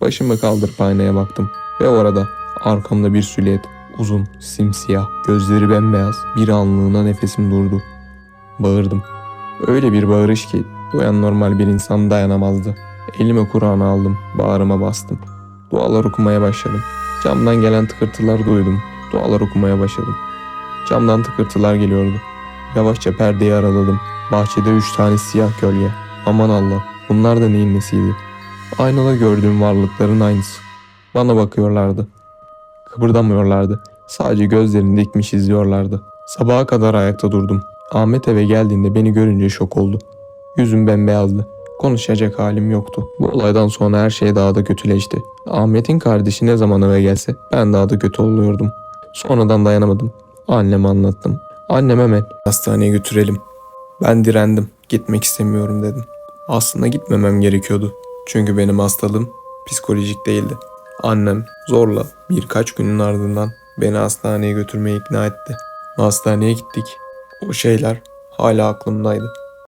Başımı kaldırıp aynaya baktım. Ve orada arkamda bir silüet. Uzun, simsiyah, gözleri bembeyaz. Bir anlığına nefesim durdu. Bağırdım. Öyle bir bağırış ki duyan normal bir insan dayanamazdı. Elime Kur'an'ı aldım, bağrıma bastım. Dualar okumaya başladım. Camdan gelen tıkırtılar duydum. Dualar okumaya başladım. Camdan tıkırtılar geliyordu. Yavaşça perdeyi araladım. Bahçede üç tane siyah gölge. Aman Allah, bunlar da neyin nesiydi? Aynada gördüğüm varlıkların aynısı. Bana bakıyorlardı. Kıpırdamıyorlardı. Sadece gözlerini dikmiş izliyorlardı. Sabaha kadar ayakta durdum. Ahmet eve geldiğinde beni görünce şok oldu. Yüzüm bembeyazdı. Konuşacak halim yoktu. Bu olaydan sonra her şey daha da kötüleşti. Ahmet'in kardeşi ne zaman eve gelse ben daha da kötü oluyordum. Sonradan dayanamadım. Anneme anlattım. Annem hemen hastaneye götürelim. Ben direndim. Gitmek istemiyorum dedim. Aslında gitmemem gerekiyordu. Çünkü benim hastalığım psikolojik değildi. Annem zorla birkaç günün ardından beni hastaneye götürmeye ikna etti. Hastaneye gittik. O şeyler hala aklımdaydı.